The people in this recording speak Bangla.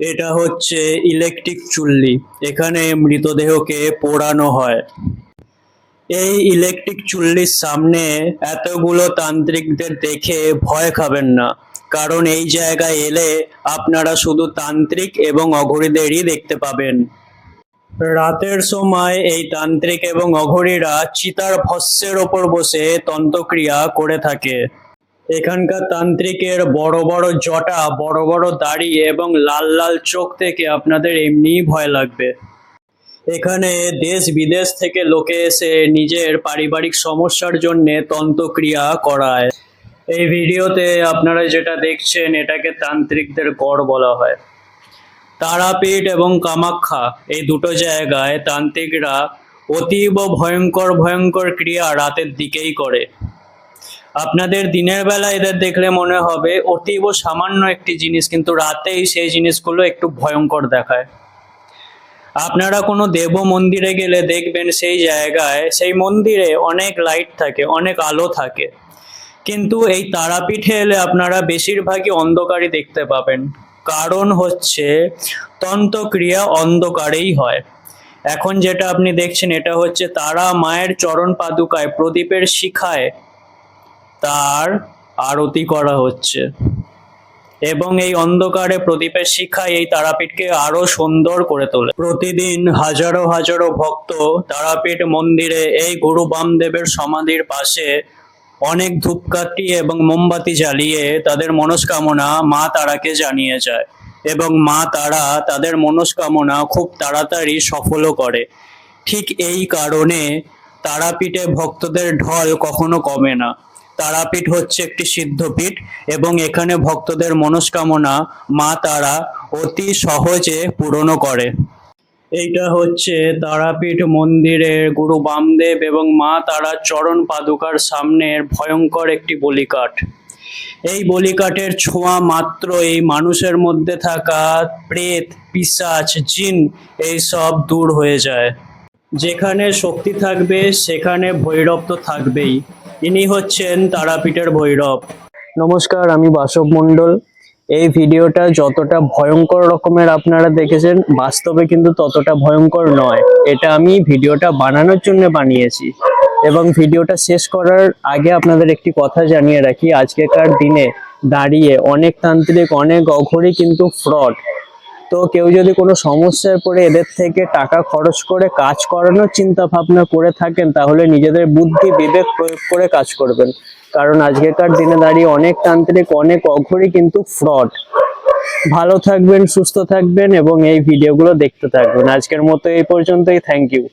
এটা হচ্ছে ইলেকট্রিক চুল্লি। এখানে মৃতদেহকে পোড়ানো হয়। এই ইলেকট্রিক চুল্লির সামনে এতগুলো তান্ত্রিকদের দেখে ভয় খাবেন না। কারণ এই জায়গায় এলে আপনারা শুধু তান্ত্রিক এবং অঘরীদেরই দেখতে পাবেন। রাতের সময় এই তান্ত্রিক এবং অঘরীরা চিতার ভস্যের ওপর বসে তন্ত্রক্রিয়া করে থাকে। এখানকার তান্ত্রিকের বড় বড় জটা, বড় বড় দাড়ি এবং লাল লাল চোখ থেকে আপনাদের এমনিই ভয় লাগবে। এখানে দেশ বিদেশ থেকে লোকে এসে নিজের পারিবারিক সমস্যার জন্য তন্ত্রক্রিয়া করায়। এই ভিডিওতে আপনারা যেটা দেখছেন, এটাকে তান্ত্রিকদের গড় বলা হয়। তারাপীঠ এবং কামাখ্যা, এই দুটো জায়গায় তান্ত্রিকরা অতীব ভয়ঙ্কর ভয়ঙ্কর ক্রিয়া রাতের দিকেই করে। আপনাদের দিনের বেলা এদের দেখলে মনে হবে অতীব সামান্য একটি জিনিস, কিন্তু রাতেই সেই জিনিসগুলো একটু ভয়ঙ্কর দেখায়। আপনারা কোনো দেব মন্দিরে গেলে দেখবেন সেই জায়গায়, সেই মন্দিরে অনেক লাইট থাকে, অনেক আলো থাকে। কিন্তু এই তারাপীঠে এলে আপনারা বেশিরভাগই অন্ধকারই দেখতে পাবেন। কারণ হচ্ছে তন্ত্রক্রিয়া অন্ধকারেই হয়। এখন যেটা আপনি দেখছেন, এটা হচ্ছে তারা মায়ের চরণ পাদুকায়, প্রদীপের শিখায় তার আরতি করা হচ্ছে। এবং এই অন্ধকারে প্রদীপের শিখায় এই তারাপীঠকে আরও সুন্দর করে তোলে। প্রতিদিন হাজারো হাজারো ভক্ত তারাপীঠ মন্দিরে এই গুরু বামদেবের সমাধির পাশে অনেক ধূপকাঠি এবং মোমবাতি জ্বালিয়ে তাদের মনস্কামনা মা তারাকে জানিয়ে যায় এবং মা তারা তাদের মনস্কামনা খুব তাড়াতাড়ি সফলও করে। ঠিক এই কারণে তারাপীঠে ভক্তদের ঢল কখনো কমে না। তারাপীঠ হচ্ছে একটি সিদ্ধপীঠ এবং এখানে ভক্তদের মনস্কামনা মা তারা অতি সহজে পূরণ করে। এইটা হচ্ছে তারাপীঠ মন্দিরের গুরু বামদেব এবং মা তারা চরণ পাদুকার সামনের ভয়ঙ্কর একটি বলিকাঠ। এই বলিকাঠের ছোঁয়া মাত্র এই মানুষের মধ্যে থাকা, প্রেত পিশাচ জিন, এই সব দূর হয়ে যায়। যেখানে শক্তি থাকবে, সেখানে ভৈরব তো থাকবেই। ইনি হচ্ছেন তারাপীঠের ভৈরব। নমস্কার, আমি বাসব মণ্ডল। এই ভিডিওটা যতটা ভয়ঙ্কর রকমের আপনারা দেখেছেন, বাস্তবে কিন্তু ততটা ভয়ঙ্কর নয়। এটা আমি ভিডিওটা বানানোর জন্য বানিয়েছি। এবং ভিডিওটা শেষ করার আগে আপনাদের একটি কথা জানিয়ে রাখি, আজকেকার দিনে দাঁড়িয়ে অনেক তান্ত্রিক, অনেক অঘরি কিন্তু ফ্রড তো কেউ যদি কোনো সমস্যায় পড়ে এদের থেকে টাকা খরচ করে কাজ করানোর চিন্তা ভাবনা করে থাকেন, তাহলে নিজেদের বুদ্ধি, বিবেক প্রয়োগ করে কাজ করবেন। কারণ আজকেকার দিনে দাঁড়িয়ে অনেক তান্ত্রিক, অনেক অঘরি কিন্তু ফ্রড। ভালো থাকবেন, সুস্থ থাকবেন এবং এই ভিডিওগুলো দেখতে থাকবেন। আজকের মতো এই পর্যন্তই। Thank you.